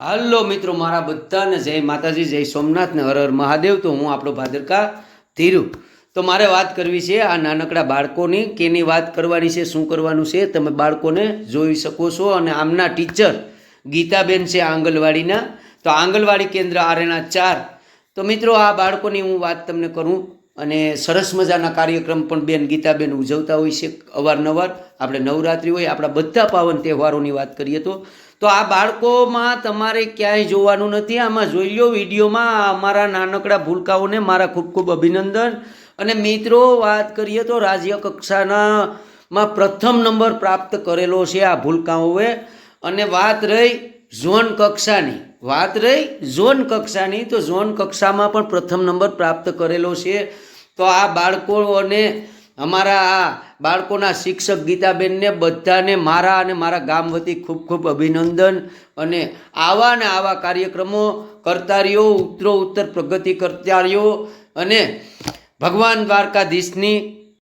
હાલો મિત્રો, મારા બધાને જય માતાજી, જય સોમનાથ ને હર હર મહાદેવ. તો હું આપણો ભાદરકા ધીરુ. તો મારે વાત કરવી છે આ નાનકડા બાળકોની, કેની વાત કરવાની છે, શું કરવાનું છે, તમે બાળકોને જોઈ શકો છો. અને આમના ટીચર ગીતાબેન છે આંગણવાડીના. તો આંગણવાડી કેન્દ્ર આરેના ચાર. તો મિત્રો, આ બાળકોની હું વાત તમને કરું અને સરસ મજાના કાર્યક્રમ પણ બેન ગીતાબેન ઉજવતા હોય છે અવારનવાર. આપણે નવરાત્રિ હોય, આપણા બધા પાવન તહેવારોની વાત કરીએ તો. તો આ બાળકોમાં તમારે ક્યાંય જોવાનું નથી. આમાં જોઈ લો વિડીયોમાં અમારા નાનકડા ભૂલકાઓને મારા ખૂબ ખૂબ અભિનંદન. અને મિત્રો, વાત કરીએ તો રાજ્ય કક્ષાના માં પ્રથમ નંબર પ્રાપ્ત કરેલો છે આ ભૂલકાઓએ. અને વાત રહી ઝોન કક્ષાની. વાત રહી ઝોન કક્ષાની, તો ઝોન કક્ષામાં પણ પ્રથમ નંબર પ્રાપ્ત કરેલો છે. તો આ બાળકોને અમારા આ બાળકોના શિક્ષક ગીતાબેનને બધાને મારા અને મારા ગામ વતી ખૂબ ખૂબ અભિનંદન અને આવા ને આવા કાર્યક્રમો કરતા રહ્યો ઉત્તરો ઉત્તર પ્રગતિ કરતા રહ્યો અને ભગવાન દ્વારકાધીશની